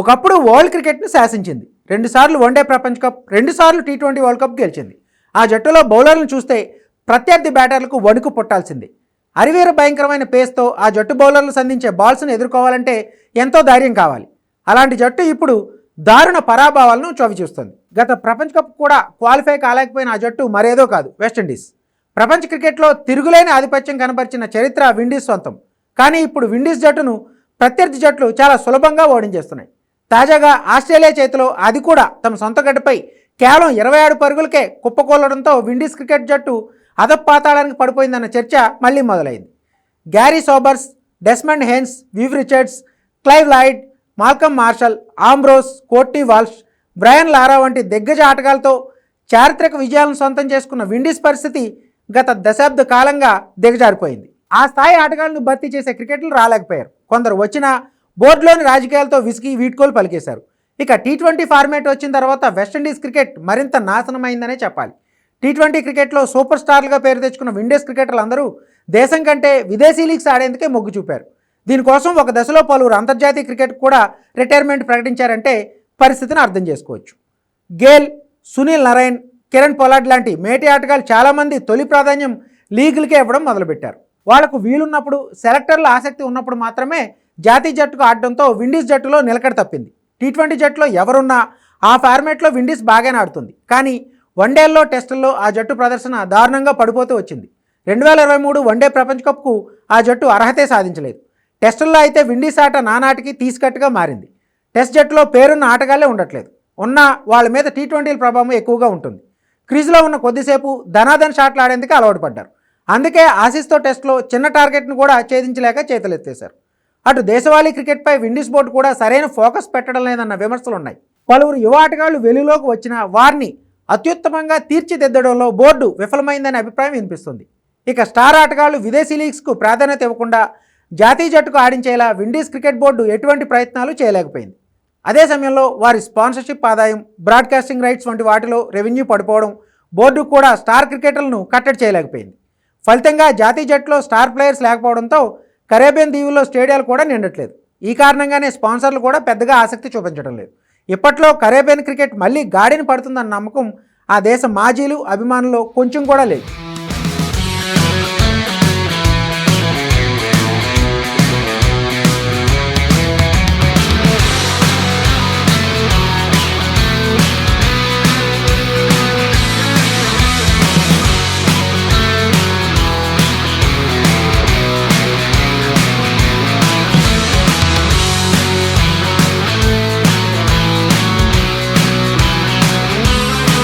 ఒకప్పుడు వరల్డ్ క్రికెట్ను శాసించింది. రెండుసార్లు వన్డే ప్రపంచ కప్ రెండుసార్లు టీ ట్వంటీ వరల్డ్ కప్ గెలిచింది. ఆ జట్టులో బౌలర్లను చూస్తే ప్రత్యర్థి బ్యాటర్లకు వణుకు పుట్టాల్సింది. అరివీర భయంకరమైన పేస్తో ఆ జట్టు బౌలర్లు సంధించే బాల్స్ను ఎదుర్కోవాలంటే ఎంతో ధైర్యం కావాలి. అలాంటి జట్టు ఇప్పుడు దారుణ పరాభావాలను చవిచూస్తుంది. గత ప్రపంచ కప్ కూడా క్వాలిఫై కాలేకపోయిన ఆ జట్టు మరేదో కాదు వెస్టిండీస్ ప్రపంచ క్రికెట్లో తిరుగులేని ఆధిపత్యం కనపరిచిన చరిత్ర విండీస్ సొంతం. కానీ ఇప్పుడు విండీస్ జట్టును ప్రత్యర్థి జట్లు చాలా సులభంగా ఓడించేస్తున్నాయి. తాజాగా ఆస్ట్రేలియా చేతిలో అది కూడా తమ సొంత గడ్డపై కేవలం ఇరవై ఆరు పరుగులకే కుప్పకూలడంతో విండీస్ క్రికెట్ జట్టు అదపాతాళానికి పడిపోయిందన్న చర్చ మళ్ళీ మొదలైంది. Garry Sobers Desmond Haynes Viv Richards Clive Lloyd Malcolm Marshall Ambrose Courtney Walsh Brian Lara వంటి దిగ్గజ ఆటగాళ్ళతో చారిత్రక విజయాలను సొంతం చేసుకున్న విండీస్ పరిస్థితి గత దశాబ్ద కాలంగా దిగజారిపోయింది. ఆ స్థాయి ఆటగాళ్ళను భర్తీ చేసే క్రికెట్లు రాలేకపోయారు. కొందరు వచ్చినా బోర్డులోని రాజకీయాలతో విసిగి వీడ్కోలు పలికేశారు. ఇక టీ ట్వంటీ ఫార్మాట్ వచ్చిన తర్వాత వెస్టిండీస్ క్రికెట్ మరింత నాశనమైందనే చెప్పాలి. టీ ట్వంటీ క్రికెట్లో సూపర్ స్టార్లుగా పేరు తెచ్చుకున్న విండీస్ క్రికెటర్లు అందరూ దేశం కంటే విదేశీ లీగ్స్ ఆడేందుకే మొగ్గు చూపారు. దీనికోసం ఒక దశలో పలువురు అంతర్జాతీయ క్రికెట్ కూడా రిటైర్మెంట్ ప్రకటించారంటే పరిస్థితిని అర్థం చేసుకోవచ్చు. Gayle Sunil Narine Kieron Pollard లాంటి మేటి ఆటగాళ్ళు చాలామంది తొలి ప్రాధాన్యం లీగులకే ఇవ్వడం మొదలుపెట్టారు. వాళ్ళకు వీలున్నప్పుడు సెలెక్టర్ల ఆసక్తి ఉన్నప్పుడు మాత్రమే జాతీయ జట్టుకు ఆడడంతో విండీస్ జట్టులో నిలకడ తప్పింది. టీ ట్వంటీ జట్టులో ఎవరున్నా ఆ ఫార్మేట్లో విండీస్ బాగానే ఆడుతుంది. కానీ వన్డేల్లో టెస్టుల్లో ఆ జట్టు ప్రదర్శన దారుణంగా పడిపోతూ వచ్చింది. రెండు వేల ఇరవై మూడు వన్డే ప్రపంచ కప్కు ఆ జట్టు అర్హతే సాధించలేదు. టెస్టుల్లో అయితే విండీస్ ఆట నానాటికి తీసుకట్టుగా మారింది. టెస్ట్ జట్టులో పేరున్న ఆటగాళ్ళే ఉండట్లేదు. ఉన్న వాళ్ళ మీద టీ ట్వంటీల ప్రభావం ఎక్కువగా ఉంటుంది. క్రీజ్లో ఉన్న కొద్దిసేపు ధనాధన్ షాట్లు ఆడేందుకు అలవాటు పడ్డారు. అందుకే ఆసీస్తో టెస్ట్లో చిన్న టార్గెట్ను కూడా ఛేదించలేక చేతులెత్తేశారు. అటు దేశవాళీ క్రికెట్పై విండీస్ బోర్డు కూడా సరైన ఫోకస్ పెట్టడం లేదన్న విమర్శలు ఉన్నాయి పలువురు యువ ఆటగాళ్ళు వెలుగులోకి వచ్చినా వారిని అత్యుత్తమంగా తీర్చిదిద్దడంలో బోర్డు విఫలమైందనే అభిప్రాయం వినిపిస్తుంది. ఇక స్టార్ ఆటగాళ్ళు విదేశీ లీగ్స్కు ప్రాధాన్యత ఇవ్వకుండా జాతీయ జట్టుకు ఆడించేలా విండీస్ క్రికెట్ బోర్డు ఎటువంటి ప్రయత్నాలు చేయలేకపోయింది. అదే సమయంలో వారి స్పాన్సర్షిప్ ఆదాయం బ్రాడ్కాస్టింగ్ రైట్స్ వంటి వాటిలో రెవెన్యూ పడిపోవడం బోర్డు కూడా స్టార్ క్రికెటర్లను కట్టడి చేయలేకపోయింది. ఫలితంగా జాతీయ జట్టులో స్టార్ ప్లేయర్స్ లేకపోవడంతో కరేబియన్ దీవుల్లో స్టేడియాలు కూడా నిండట్లేదు. ఈ కారణంగానే స్పాన్సర్లు కూడా పెద్దగా ఆసక్తి చూపించడం లేదు. ఇప్పట్లో కరేబియన్ క్రికెట్ మళ్ళీ గాడిని పడుతుందన్న నమ్మకం ఆ దేశ మాజీలు అభిమానులు కొంచెం కూడా లేదు.